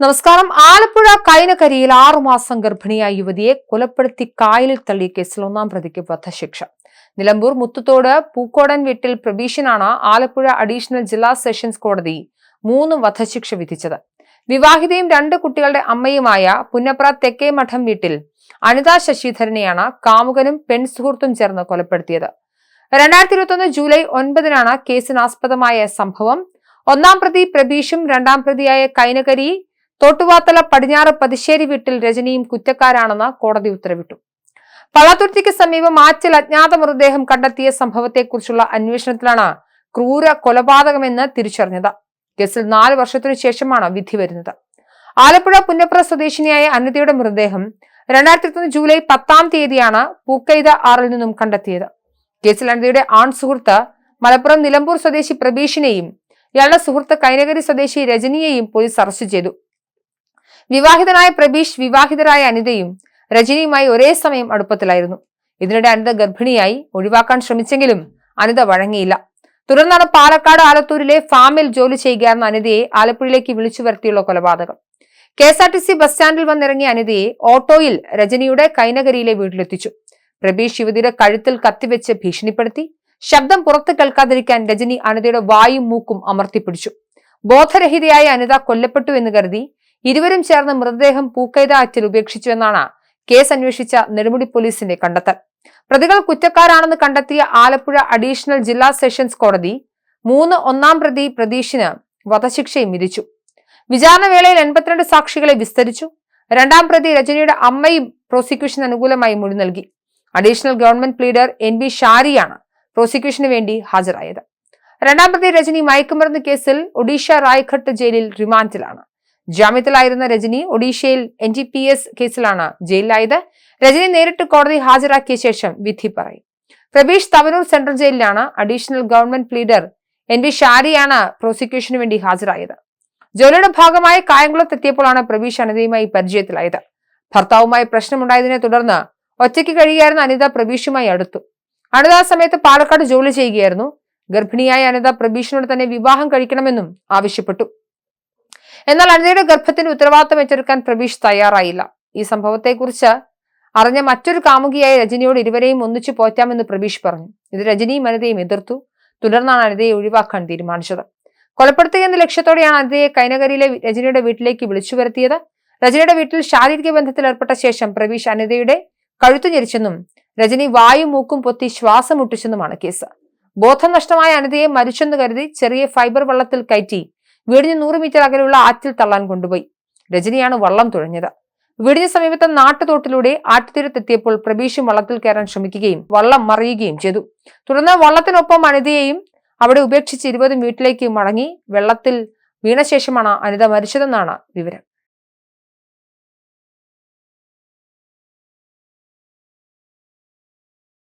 നമസ്കാരം. ആലപ്പുഴ കൈനകരിയിൽ ആറുമാസം ഗർഭിണിയായ യുവതിയെ കൊലപ്പെടുത്തി കായലിൽ തള്ളിയ കേസിൽ ഒന്നാം പ്രതിക്ക് വധശിക്ഷ. നിലമ്പൂർ മുത്തുത്തോട് പൂക്കോടൻ വീട്ടിൽ പ്രവീഷനാണ് ആലപ്പുഴ അഡീഷണൽ ജില്ലാ സെഷൻസ് കോടതി മൂന്ന് വധശിക്ഷ വിധിച്ചത്. വിവാഹിതയും രണ്ട് കുട്ടികളുടെ അമ്മയുമായ പുന്നപ്ര തെക്കേ മഠം വീട്ടിൽ അനിത ശശിധരനെയാണ് കാമുകനും പെൺസുഹൃത്തും ചേർന്ന് കൊലപ്പെടുത്തിയത്. രണ്ടായിരത്തി ഇരുപത്തൊന്ന് ജൂലൈ ഒൻപതിനാണ് കേസിനാസ്പദമായ സംഭവം. ഒന്നാം പ്രതി പ്രബീഷും രണ്ടാം പ്രതിയായ കൈനകരി തോട്ടുവാത്തല പടിഞ്ഞാറ് പതിശ്ശേരി വീട്ടിൽ രജനിയും കുറ്റക്കാരാണെന്ന് കോടതി ഉത്തരവിട്ടു. പള്ളാത്തുരുത്തിക്ക് സമീപം ആറ്റിൽ അജ്ഞാത മൃതദേഹം കണ്ടെത്തിയ സംഭവത്തെക്കുറിച്ചുള്ള അന്വേഷണത്തിലാണ് ക്രൂര കൊലപാതകമെന്ന് തിരിച്ചറിഞ്ഞത്. കേസിൽ നാല് വർഷത്തിനു ശേഷമാണ് വിധി വരുന്നത്. ആലപ്പുഴ പുന്നപ്ര സ്വദേശിനിയായ അനിതയുടെ മൃതദേഹം രണ്ടായിരത്തി ഇരുപത്തൊന്ന് ജൂലൈ പത്താം തീയതിയാണ് പൂക്കൈത ആറിൽ നിന്നും കണ്ടെത്തിയത്. കേസിൽ അനിതയുടെ ആൺ സുഹൃത്ത് മലപ്പുറം നിലമ്പൂർ സ്വദേശി പ്രബീഷിനെയും ഇയാളുടെ സുഹൃത്ത് കൈനഗരി സ്വദേശി രജനിയെയും പോലീസ് അറസ്റ്റ് ചെയ്തു. വിവാഹിതനായ പ്രബീഷ് വിവാഹിതരായ അനിതയും രജനിയുമായി ഒരേ സമയം അടുപ്പത്തിലായിരുന്നു. ഇതിനിടെ അനിത ഗർഭിണിയായി ഒഴിവാക്കാൻ ശ്രമിച്ചെങ്കിലും അനിത വഴങ്ങിയില്ല. തുടർന്നാണ് പാലക്കാട് ആലത്തൂരിലെ ഫാമിൽ ജോലി ചെയ്യുകയായിരുന്ന അനിതയെ ആലപ്പുഴയിലേക്ക് വിളിച്ചു വരുത്തിയുള്ള കൊലപാതകം. K S R T C bus സ്റ്റാൻഡിൽ വന്നിറങ്ങിയ അനിതയെ ഓട്ടോയിൽ രജനിയുടെ കൈനഗരിയിലെ വീട്ടിലെത്തിച്ചു. പ്രബീഷ് യുവതിയുടെ കഴുത്തിൽ കത്തിവെച്ച് ഭീഷണിപ്പെടുത്തി ശബ്ദം പുറത്തു കേൾക്കാതിരിക്കാൻ രജനി അനിതയുടെ വായും മൂക്കും അമർത്തിപ്പിടിച്ചു. ബോധരഹിതയായ അനിത കൊല്ലപ്പെട്ടു എന്ന് കരുതി ഇരുവരും ചേർന്ന് മൃതദേഹം പൂക്കൈത ആറ്റിൽ ഉപേക്ഷിച്ചുവെന്നാണ് കേസ് അന്വേഷിച്ച നെടുമുടി പോലീസിന്റെ കണ്ടെത്തൽ. പ്രതികൾ കുറ്റക്കാരാണെന്ന് കണ്ടെത്തിയ ആലപ്പുഴ അഡീഷണൽ ജില്ലാ സെഷൻസ് കോടതി മൂന്ന് ഒന്നാം പ്രതി പ്രതീഷിന് വധശിക്ഷയും വിധിച്ചു. വിചാരണ വേളയിൽ എൺപത്തിരണ്ട് സാക്ഷികളെ വിസ്തരിച്ചു. രണ്ടാം പ്രതി രജനിയുടെ അമ്മയും പ്രോസിക്യൂഷൻ അനുകൂലമായി മൊഴി നൽകി. Additional government pleader N B ഷാരിയാണ് പ്രോസിക്യൂഷന് വേണ്ടി ഹാജരായത്. രണ്ടാം പ്രതി രജനി മയക്കുമരുന്ന് കേസിൽ ഒഡീഷ റായ്ഘട്ട് ജയിലിൽ റിമാൻഡിലാണ്. ജാമ്യത്തിലായിരുന്ന രജനി ഒഡീഷയിൽ എൻ ജി പി എസ് കേസിലാണ് ജയിലിലായത്. രജനി നേരിട്ട് കോടതി ഹാജരാക്കിയ ശേഷം വിധി പറയും. പ്രബീഷ് തവനൂർ സെൻട്രൽ ജയിലിലാണ് additional government leader N V ഷാരിയാണ് പ്രോസിക്യൂഷന് വേണ്ടി ഹാജരായത്. ജോലിയുടെ ഭാഗമായി കായംകുളത്തെത്തിയപ്പോഴാണ് പ്രബീഷ് അനിതയുമായി പരിചയത്തിലായത്. ഭർത്താവുമായി പ്രശ്നമുണ്ടായതിനെ തുടർന്ന് ഒറ്റയ്ക്ക് കഴിയുകയായിരുന്ന അനിത പ്രബീഷുമായി അടുത്തു. അനിത ആ സമയത്ത് പാലക്കാട് ജോലി ചെയ്യുകയായിരുന്നു. ഗർഭിണിയായ അനിത പ്രബീഷിനോട് തന്നെ വിവാഹം കഴിക്കണമെന്നും ആവശ്യപ്പെട്ടു. എന്നാൽ അനിതയുടെ ഗർഭത്തിന് ഉത്തരവാദിത്തം ഏറ്റെടുക്കാൻ പ്രവീഷ് തയ്യാറായില്ല. ഈ സംഭവത്തെക്കുറിച്ച് അറിഞ്ഞ മറ്റൊരു കാമുകിയായ രജനിയോട് ഇരുവരെയും ഒന്നിച്ചു പോറ്റാമെന്ന് പ്രവീഷ് പറഞ്ഞു. ഇത് രജനിയും അനിതയും എതിർത്തു. തുടർന്നാണ് അനിതയെ ഒഴിവാക്കാൻ തീരുമാനിച്ചത്. കൊലപ്പെടുത്തുക എന്ന ലക്ഷ്യത്തോടെയാണ് അനിതയെ കൈനഗരിയിലെ രജനിയുടെ വീട്ടിലേക്ക് വിളിച്ചു വരുത്തിയത്. രജനിയുടെ വീട്ടിൽ ശാരീരിക ബന്ധത്തിൽ ഏർപ്പെട്ട ശേഷം പ്രവീഷ് അനിതയുടെ കഴുത്തു ഞെരിച്ചെന്നും രജനി വായും മൂക്കും പൊത്തി ശ്വാസം മുട്ടിച്ചെന്നുമാണ് കേസ്. ബോധം നഷ്ടമായ അനിതയെ മരിച്ചെന്ന് കരുതി ചെറിയ ഫൈബർ വള്ളത്തിൽ കയറ്റി വീടിന് നൂറ് മീറ്റർ അകലെയുള്ള ആറ്റിൽ തള്ളാൻ കൊണ്ടുപോയി. രജനിയാണ് വള്ളം തുഴഞ്ഞത്. വീടിന് സമീപത്തെ നാട്ടുതോട്ടിലൂടെ ആറ്റുതീരത്തെത്തിയപ്പോൾ പ്രബീഷും വള്ളത്തിൽ കയറാൻ ശ്രമിക്കുകയും വള്ളം മറിയുകയും ചെയ്തു. തുടർന്ന് വള്ളത്തിനൊപ്പം അനിതയെയും അവിടെ ഉപേക്ഷിച്ച് ഇരുപതും വീട്ടിലേക്ക് മടങ്ങി വെള്ളത്തിൽ വീണശേഷമാണ് അനിത മരിച്ചതെന്നാണ് വിവരം.